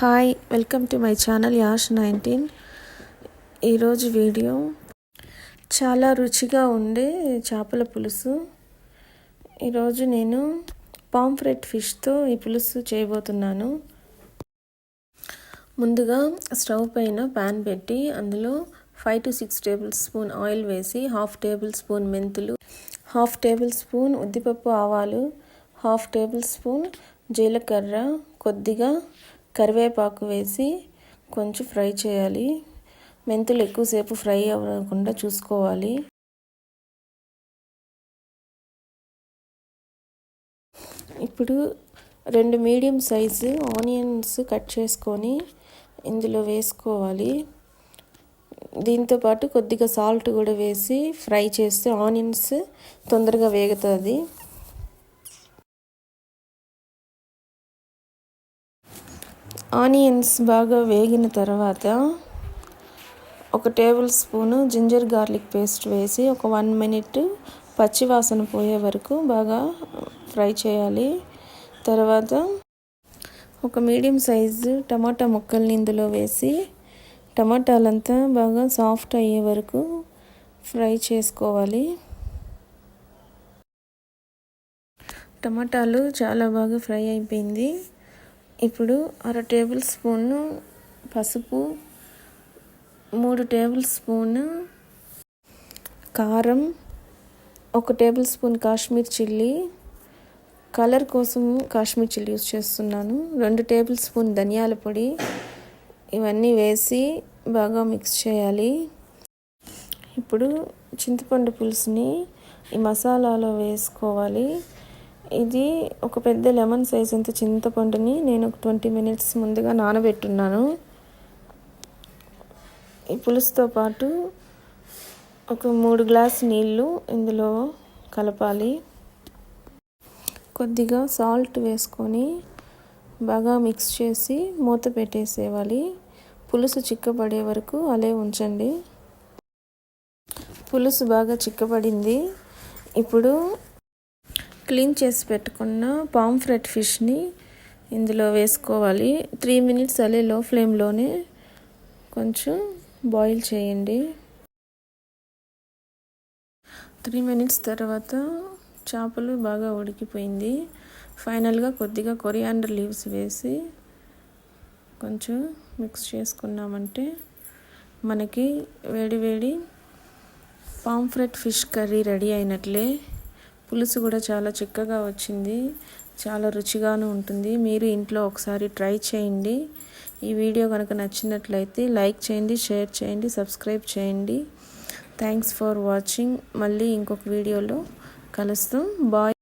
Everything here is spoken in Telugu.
Hi welcome to my channel Yash nineteen ఈరోజు వీడియో చాలా రుచిగా ఉండే చేపల పులుసు. ఈరోజు నేను పాంఫ్రెట్ ఫిష్తో ఈ పులుసు చేయబోతున్నాను. ముందుగా స్టవ్ పైన ప్యాన్ పెట్టి అందులో five to six tablespoon oil వేసి హాఫ్ టేబుల్ స్పూన్ మెంతులు హాఫ్ టేబుల్ స్పూన్ ఉద్దిపప్పు ఆవాలు హాఫ్ టేబుల్ స్పూన్ జీలకర్ర కొద్దిగా కరివేపాకు వేసి కొంచెం ఫ్రై చేయాలి. మెంతులు ఎక్కువసేపు ఫ్రై అవ్వకుండా చూసుకోవాలి. ఇప్పుడు రెండు మీడియం సైజు ఆనియన్స్ కట్ చేసుకొని ఇందులో వేసుకోవాలి. దీంతోపాటు కొద్దిగా సాల్ట్ కూడా వేసి ఫ్రై చేస్తే ఆనియన్స్ తొందరగా వేగుతుంది. ఆనియన్స్ బాగా వేగిన తర్వాత ఒక tablespoon ginger garlic paste వేసి ఒక వన్ మినిట్ పచ్చివాసన పోయే వరకు బాగా ఫ్రై చేయాలి. తర్వాత ఒక మీడియం సైజు టమాటా ముక్కల్ని ఇందులో వేసి టమాటాలంతా బాగా సాఫ్ట్ అయ్యే వరకు ఫ్రై చేసుకోవాలి. టమాటాలు చాలా బాగా ఫ్రై అయిపోయింది. ఇప్పుడు అర టేబుల్ స్పూన్ పసుపు మూడు టేబుల్ స్పూన్ కారం ఒక tablespoon Kashmir chilli. Colour కోసం కాశ్మీర్ చిల్లీ యూస్ చేస్తున్నాను. రెండు టేబుల్ స్పూన్ ధనియాల పొడి ఇవన్నీ వేసి బాగా మిక్స్ చేయాలి. ఇప్పుడు చింతపండు పులుసుని ఈ మసాలాలో వేసుకోవాలి. ఇది ఒక పెద్ద లెమన్ సైజ్ అంత చింతపండుని నేను ఒక ట్వంటీ మినిట్స్ ముందుగా నానబెట్టున్నాను. ఈ పులుసుతో పాటు ఒక మూడు గ్లాస్ నీళ్ళు ఇందులో కలపాలి. కొద్దిగా సాల్ట్ వేసుకొని బాగా మిక్స్ చేసి మూత పెట్టేసేవాలి పులుసు చిక్కబడే వరకు అలే ఉంచండి. పులుసు బాగా చిక్కబడింది. ఇప్పుడు క్లీన్ చేసి పెట్టుకున్న పాంఫ్రెట్ ఫిష్ని ఇందులో వేసుకోవాలి. త్రీ మినిట్స్ అలే లో ఫ్లేమ్లోనే కొంచెం బాయిల్ చేయండి. త్రీ మినిట్స్ తర్వాత చేపలు బాగా ఉడికిపోయింది. ఫైనల్గా కొద్దిగా కొరియాండర్ లీవ్స్ వేసి కొంచెం మిక్స్ చేసుకున్నామంటే మనకి వేడి వేడి పాంఫ్రెట్ ఫిష్ కర్రీ రెడీ అయినట్లే. పులుసు కూడా చాలా చిక్కగా వచ్చింది. చాలా రుచిగాను ఉంటుంది. మీరు ఇంట్లో ఒకసారి ట్రై చేయండి. ఈ వీడియో కనుక నచ్చినట్లయితే లైక్ చేయండి షేర్ చేయండి సబ్స్క్రైబ్ చేయండి. Thanks for watching. మళ్ళీ ఇంకొక వీడియోలో కలుస్తాం. బాయ్.